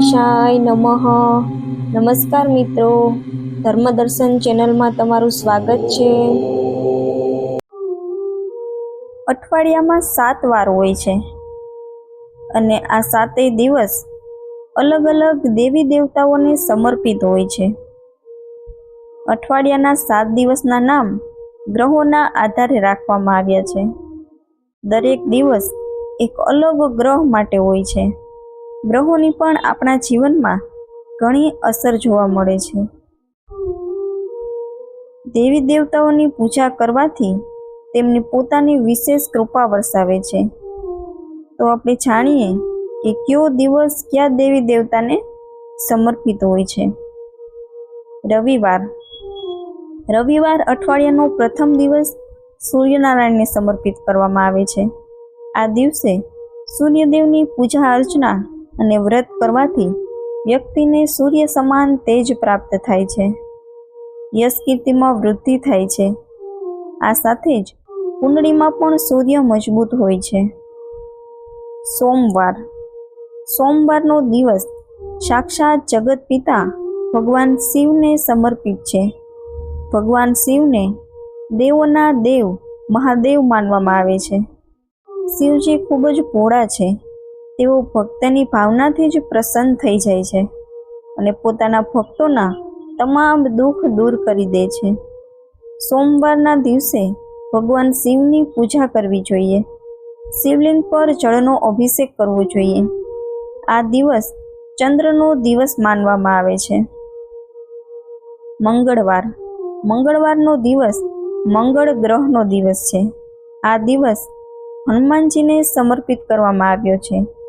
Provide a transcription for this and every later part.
ગણેશાય નમઃ. નમસ્કાર મિત્રો. ધર્મદર્શન ચેનલમાં તમારું સ્વાગત છે. અઠવાડિયામાં સાત વાર હોય છે. અને આ સાતેય દિવસ અલગ અલગ દેવી દેવતાઓને સમર્પિત હોય છે. અઠવાડિયાના સાત દિવસના નામ ગ્રહોના આધારે રાખવામાં આવ્યા છે. દરેક દિવસ એક અલગ ગ્રહ માટે હોય છે. ગ્રહોની પણ આપણા જીવનમાં ઘણી અસર જોવા મળે છે. દેવી દેવતાઓની પૂજા કરવાથી તેમની પોતાની વિશેષ કૃપા વરસાવે છે. તો આપણે જાણીએ કે કયો દિવસ કયા દેવી દેવતાને સમર્પિત હોય છે. રવિવાર. રવિવાર અઠવાડિયાનો પ્રથમ દિવસ સૂર્યનારાયણને સમર્પિત કરવામાં આવે છે. આ દિવસે સૂર્યદેવની પૂજા અર્ચના અને વ્રત કરવાથી વ્યક્તિને સૂર્ય સમાન તેજ પ્રાપ્ત થાય છે. યશ કીર્તિમાં વૃદ્ધિ થાય છે. આ સાથે જ કુંડળીમાં પણ સૂર્ય મજબૂત હોય છે. સોમવાર. સોમવારનો દિવસ સાક્ષાત જગત પિતા ભગવાન શિવને સમર્પિત છે. ભગવાન શિવને દેવોના દેવ મહાદેવ માનવામાં આવે છે. શિવજી ખૂબ જ ભોળા છે. તેઓ ભક્તની ભાવનાથી જ પ્રસન્ન થઈ જાય છે અને પોતાના ભક્તોના તમામ દુઃખ દૂર કરી દે છે. સોમવારના દિવસે ભગવાન શિવની પૂજા કરવી જોઈએ. શિવલિંગ પર જળનો અભિષેક કરવો જોઈએ. આ દિવસ ચંદ્રનો દિવસ માનવામાં આવે છે. મંગળવાર. મંગળવારનો દિવસ મંગળ ગ્રહનો દિવસ છે. આ દિવસ હનુમાનજીને સમર્પિત કરવામાં આવ્યો છે.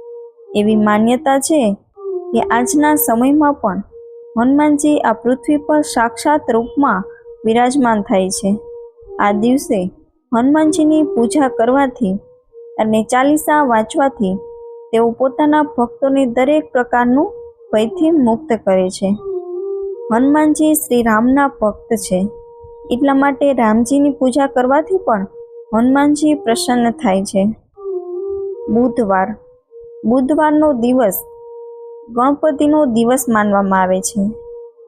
એવી માન્યતા છે કે આજના સમયમાં પણ હનુમાનજી આ પૃથ્વી પર સાક્ષાત રૂપમાં વિરાજમાન થાય છે. આ દિવસે હનુમાનજીની પૂજા કરવાથી અને ચાલીસા વાંચવાથી તેઓ પોતાના ભક્તોને દરેક પ્રકારનું ભયથી મુક્ત કરે છે. હનુમાનજી શ્રી રામના ભક્ત છે. એટલા માટે રામજીની પૂજા કરવાથી પણ હનુમાનજી પ્રસન્ન થાય છે. બુધવાર બુધવારનો દિવસ ગણપતિનો દિવસ માનવામાં આવે છે.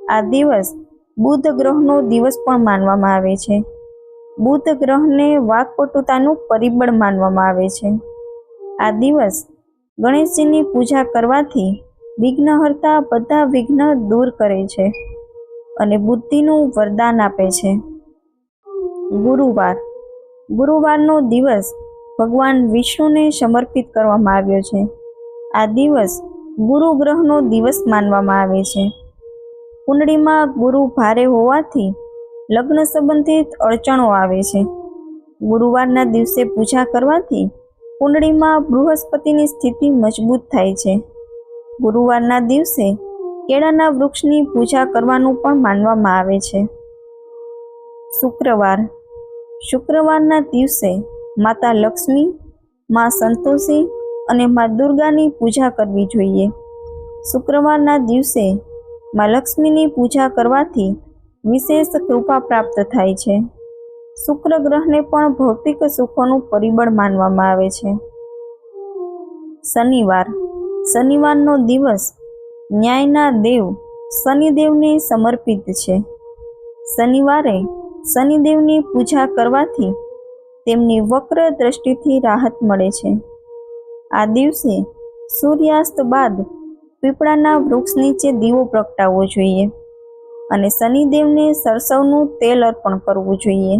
આ દિવસ બુધ ગ્રહનો દિવસ પણ માનવામાં આવે છે. બુધ ગ્રહને વાકપટુતાનું પરિબળ માનવામાં આવે છે. આ દિવસ ગણેશજીની પૂજા કરવાથી વિઘ્નહર્તા બધા વિઘ્ન દૂર કરે છે અને બુદ્ધિનું વરદાન આપે છે. ગુરુવાર ગુરુવારનો દિવસ ભગવાન વિષ્ણુને સમર્પિત કરવામાં આવ્યો છે. આ દિવસ ગુરુ ગ્રહનો દિવસ માનવામાં આવે છે. કુંડળીમાં ગુરુ ભારે હોવાથી લગ્ન સંબંધિત અડચણો આવે છે. ગુરુવારના દિવસે પૂજા કરવાથી કુંડળીમાં બૃહસ્પતિની સ્થિતિ મજબૂત થાય છે. ગુરુવારના દિવસે કેળાના વૃક્ષની પૂજા કરવાનું પણ માનવામાં આવે છે. શુક્રવાર. શુક્રવારના દિવસે માતા લક્ષ્મી, મા સંતોષી અને મા દુર્ગાની પૂજા કરવી જોઈએ. શુક્રવારના દિવસે મા લક્ષ્મીની પૂજા કરવાથી વિશેષ કૃપા પ્રાપ્ત થાય છે. શુક્ર ગ્રહને પણ ભૌતિક સુખોનું પરિબળ માનવામાં આવે છે. શનિવાર. શનિવારનો દિવસ ન્યાયના દેવ શનિદેવને સમર્પિત છે. શનિવારે શનિદેવની પૂજા કરવાથી તેમની વક્ર દ્રષ્ટિથી રાહત મળે છે. આ દિવસે સૂર્યાસ્ત બાદ પીપળાના વૃક્ષ નીચે દીવો પ્રગટાવવો જોઈએ અને શનિદેવને સરસવનું તેલ અર્પણ કરવું જોઈએ.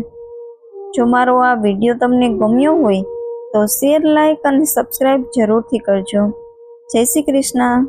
જો મારો આ વીડિયો તમને ગમ્યો હોય તો શેર લાઇક અને સબસ્ક્રાઈબ જરૂરથી કરજો. જય શ્રી કૃષ્ણ.